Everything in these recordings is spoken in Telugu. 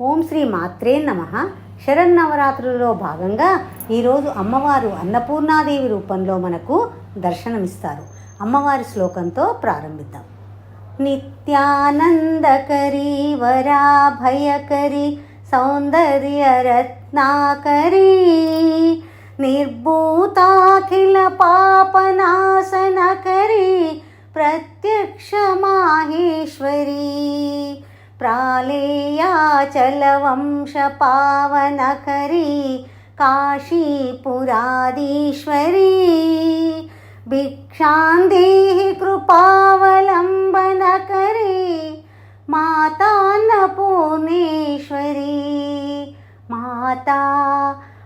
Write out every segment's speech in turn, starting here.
ఓం శ్రీ మాత్రే నమ. శరన్నవరాత్రులలో భాగంగా ఈరోజు అమ్మవారు అన్నపూర్ణాదేవి రూపంలో మనకు దర్శనమిస్తారు. అమ్మవారి శ్లోకంతో ప్రారంభిద్దాం. నిత్యానందకరి వరాభయకరి సౌందర్యరత్నాకరీ నిర్భూతాఖిల పాపనాశనకరీ ప్రత్యక్ష మాహేశ్వరీ. प्रालेयाचलवंशपावनकरी काशीपुरादीश्वरी भिक्षान्दिः कृपावलम्बनकरी मातान्नपूर्णेश्वरी। माता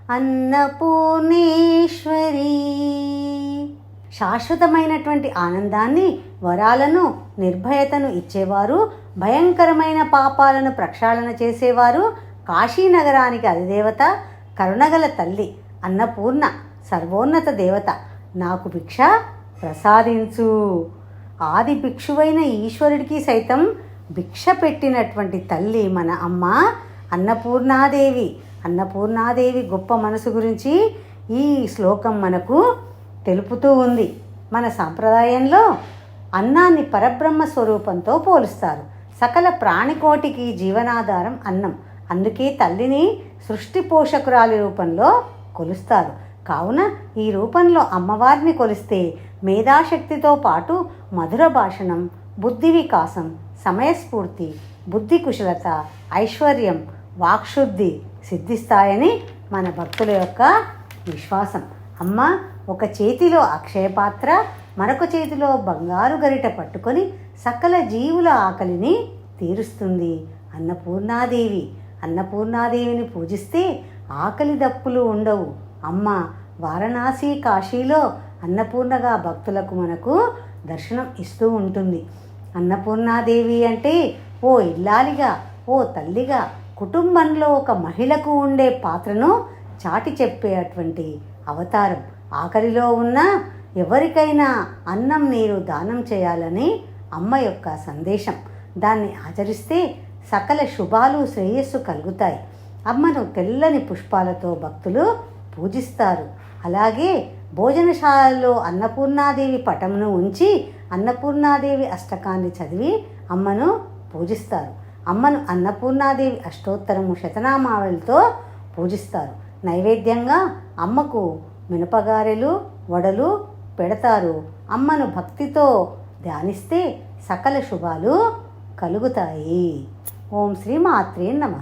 अन्नपूर्णेश्वरी। శాశ్వతమైనటువంటి ఆనందాన్ని వరాలను నిర్భయతను ఇచ్చేవారు భయంకరమైన పాపాలను ప్రక్షాళన చేసేవారు. కాశీనగరానికి అధిదేవత కరుణగల తల్లి అన్నపూర్ణ సర్వోన్నత దేవత నాకు భిక్ష ప్రసాదించు. ఆది భిక్షువైన ఈశ్వరుడికి సైతం భిక్ష పెట్టినటువంటి తల్లి మన అమ్మ అన్నపూర్ణాదేవి. అన్నపూర్ణాదేవి గొప్ప మనసు గురించి ఈ శ్లోకం మనకు తెలుపుతూ ఉంది. మన సాంప్రదాయంలో అన్నాన్ని పరబ్రహ్మ స్వరూపంతో పోలుస్తారు. సకల ప్రాణికోటికి జీవనాధారం అన్నం. అందుకే తల్లిని సృష్టి పోషకురాలి రూపంలో కొలుస్తారు. కావున ఈ రూపంలో అమ్మవారిని కొలిస్తే మేధాశక్తితో పాటు మధుర భాషణం బుద్ధి వికాసం సమయస్ఫూర్తి బుద్ధి కుశలత ఐశ్వర్యం వాక్శుద్ధి సిద్ధిస్తాయని మన భక్తుల యొక్క విశ్వాసం. అమ్మ ఒక చేతిలో అక్షయపాత్ర మరొక చేతిలో బంగారు గరిట పట్టుకొని సకల జీవుల ఆకలిని తీరుస్తుంది అన్నపూర్ణాదేవి. అన్నపూర్ణాదేవిని పూజిస్తే ఆకలి దప్పులు ఉండవు. అమ్మ వారణాసి కాశీలో అన్నపూర్ణగా భక్తులకు మనకు దర్శనం ఇస్తూ ఉంటుంది. అన్నపూర్ణాదేవి అంటే ఓ ఇల్లాలిగా ఓ తల్లిగా కుటుంబంలో ఒక మహిళకు ఉండే పాత్రను చాటి చెప్పేటువంటి అవతారం. ఆకలిలో ఉన్న ఎవరికైనా అన్నం నీరు దానం చేయాలని అమ్మ యొక్క సందేశం. దాన్ని ఆచరిస్తే సకల శుభాలు శ్రేయస్సు కలుగుతాయి. అమ్మను తెల్లని పుష్పాలతో భక్తులు పూజిస్తారు. అలాగే భోజనశాలలో అన్నపూర్ణాదేవి పటమును ఉంచి అన్నపూర్ణాదేవి అష్టకాన్ని చదివి అమ్మను పూజిస్తారు. అమ్మను అన్నపూర్ణాదేవి అష్టోత్తరము శతనామావళితో పూజిస్తారు. నైవేద్యంగా అమ్మకు మినపగారెలు వడలు పెడతారు. అమ్మను భక్తితో ధ్యానిస్తే సకల శుభాలు కలుగుతాయి. ఓం శ్రీ మాత్రే నమ.